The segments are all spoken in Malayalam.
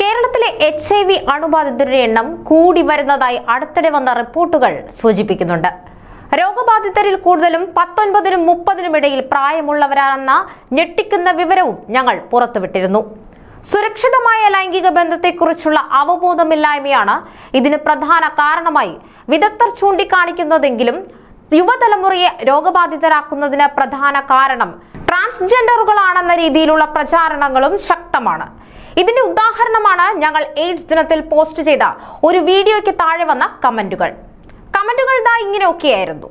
കേരളത്തിലെ എച്ച് ഐ വി അണുബാധിതരുടെ എണ്ണം കൂടി വരുന്നതായി അടുത്തിടെ വന്ന റിപ്പോർട്ടുകൾ സൂചിപ്പിക്കുന്നുണ്ട്. രോഗബാധിതരിൽ കൂടുതലും പത്തൊൻപതിനും മുപ്പതിനും ഇടയിൽ പ്രായമുള്ളവരാണെന്ന ഞെട്ടിക്കുന്ന വിവരവും ഞങ്ങൾ പുറത്തുവിട്ടിരുന്നു. സുരക്ഷിതമായ ലൈംഗിക ബന്ധത്തെക്കുറിച്ചുള്ള അവബോധമില്ലായ്മയാണ് ഇതിന് പ്രധാന കാരണമായി വിദഗ്ധർ ചൂണ്ടിക്കാണിക്കുന്നതെങ്കിലും യുവതലമുറയെ രോഗബാധിതരാക്കുന്നതിന് പ്രധാന കാരണം ട്രാൻസ്ജെൻഡറുകളാണെന്ന രീതിയിലുള്ള പ്രചാരണങ്ങളും ശക്തമാണ്. ഇതിന്റെ ഉദാഹരണമാണ് ഞങ്ങൾ എയ്ഡ്സ് ദിനത്തിൽ പോസ്റ്റ് ചെയ്ത ഒരു വീഡിയോയ്ക്ക് താഴെ വന്ന കമന്റുകൾ. കമന്റുകൾ ദാ ഇങ്ങനെയൊക്കെയായിരുന്നു.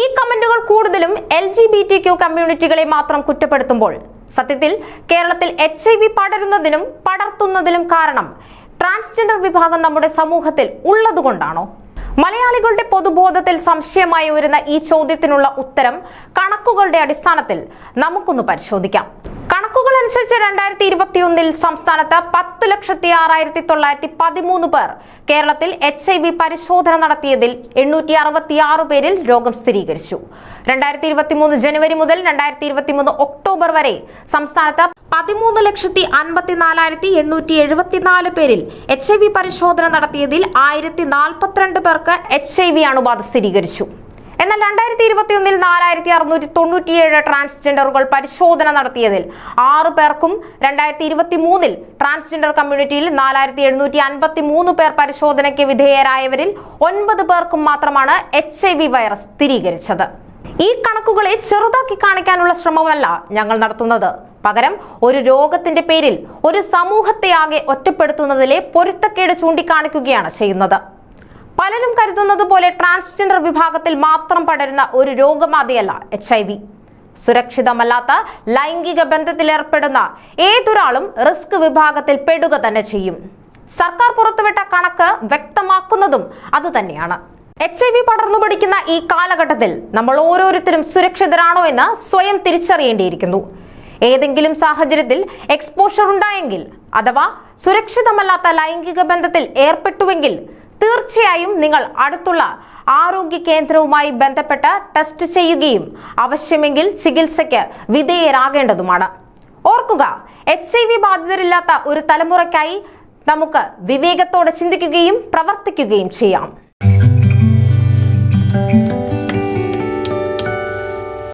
ഈ കമന്റുകൾ കൂടുതലും L G B T Q കമ്മ്യൂണിറ്റികളെ മാത്രം കുറ്റപ്പെടുത്തുമ്പോൾ സത്യത്തിൽ കേരളത്തിൽ എച്ച് ഐ വി പടരുന്നതിനും പടർത്തുന്നതിനും കാരണം ട്രാൻസ്ജെൻഡർ വിഭാഗം നമ്മുടെ സമൂഹത്തിൽ ഉള്ളതുകൊണ്ടാണോ? മലയാളികളുടെ പൊതുബോധത്തിൽ സംശയമായി വരുന്ന ഈ ചോദ്യത്തിനുള്ള ഉത്തരം കണക്കുകളുടെ അടിസ്ഥാനത്തിൽ നമുക്കൊന്ന് പരിശോധിക്കാം. കണക്കുകൾ അനുസരിച്ച് രണ്ടായിരത്തി ഇരുപത്തിയൊന്നിൽ സംസ്ഥാനത്ത് പത്ത് ലക്ഷത്തി ആറായിരത്തി തൊള്ളായിരത്തി പതിമൂന്ന് പേർ കേരളത്തിൽ എച്ച് ഐ വി പരിശോധന നടത്തിയതിൽ എണ്ണൂറ്റി അറുപത്തി ആറ് പേരിൽ രോഗം സ്ഥിരീകരിച്ചു. രണ്ടായിരത്തി ഇരുപത്തി മൂന്ന് ജനുവരി മുതൽ രണ്ടായിരത്തി ഇരുപത്തി മൂന്ന് ഒക്ടോബർ വരെ സംസ്ഥാനത്ത് പതിമൂന്ന് ലക്ഷത്തി അൻപത്തിനാലായിരത്തി എണ്ണൂറ്റി എഴുപത്തിനാല് പേരിൽ എച്ച് ഐ വി പരിശോധന നടത്തിയതിൽ ആയിരത്തി നാൽപ്പത്തിരണ്ട് പേർക്ക് എച്ച് ഐ വി അണുബാധ സ്ഥിരീകരിച്ചു. എന്നാൽ രണ്ടായിരത്തി ഇരുപത്തിയൊന്നിൽ നാലായിരത്തി അറുന്നൂറ്റി തൊണ്ണൂറ്റിയേഴ് ട്രാൻസ്ജെൻഡറുകൾ പരിശോധന നടത്തിയതിൽ ആറ് പേർക്കും രണ്ടായിരത്തി ഇരുപത്തി മൂന്നിൽ ട്രാൻസ്ജെൻഡർ കമ്മ്യൂണിറ്റിയിൽ നാലായിരത്തി എഴുന്നൂറ്റി അൻപത്തി മൂന്ന് പേർ പരിശോധനയ്ക്ക് വിധേയരായവരിൽ ഒൻപത് പേർക്കും മാത്രമാണ് എച്ച് ഐ വി വൈറസ് സ്ഥിരീകരിച്ചത്. ഈ കണക്കുകളെ ചെറുതാക്കി കാണിക്കാനുള്ള ശ്രമമല്ല ഞങ്ങൾ നടത്തുന്നത്. പകരം ഒരു രോഗത്തിന്റെ പേരിൽ ഒരു സമൂഹത്തെ ആകെ ഒറ്റപ്പെടുത്തുന്നതിലെ പൊരുത്തക്കേട് ചൂണ്ടിക്കാണിക്കുകയാണ് ചെയ്യുന്നത്. പലരും കരുതുന്നത് പോലെ ട്രാൻസ്ജെൻഡർ വിഭാഗത്തിൽ മാത്രം പടരുന്ന ഒരു രോഗബാധയല്ല എച്ച് ഐ വി സുരക്ഷിതമല്ലാത്ത ലൈംഗിക ബന്ധത്തിൽ ബന്ധത്തിലേർപ്പെടുന്ന ഏതൊരാളും റിസ്ക് വിഭാഗത്തിൽ പെടുക തന്നെ ചെയ്യും. സർക്കാർ പുറത്തുവിട്ട കണക്ക് വ്യക്തമാക്കുന്നതും അതുതന്നെയാണ് എച്ച് ഐ വി പടർന്നു പിടിക്കുന്ന ഈ കാലഘട്ടത്തിൽ നമ്മൾ ഓരോരുത്തരും സുരക്ഷിതരാണോ എന്ന് സ്വയം തിരിച്ചറിയേണ്ടിയിരിക്കുന്നു. ഏതെങ്കിലും സാഹചര്യത്തിൽ എക്സ്പോഷർ ഉണ്ടായെങ്കിൽ അഥവാ സുരക്ഷിതമല്ലാത്ത ലൈംഗിക ബന്ധത്തിൽ ഏർപ്പെട്ടുവെങ്കിൽ തീർച്ചയായും നിങ്ങൾ അടുത്തുള്ള ആരോഗ്യ കേന്ദ്രവുമായി ബന്ധപ്പെട്ട് ടെസ്റ്റ് ചെയ്യുകയും ആവശ്യമെങ്കിൽ ചികിത്സയ്ക്ക് വിധേയരാകേണ്ടതുമാണ്. ഓർക്കുക എച്ച് ഐ വി ബാധിതരില്ലാത്ത ഒരു തലമുറയ്ക്കായി നമുക്ക് വിവേകത്തോടെ ചിന്തിക്കുകയും പ്രവർത്തിക്കുകയും ചെയ്യാം.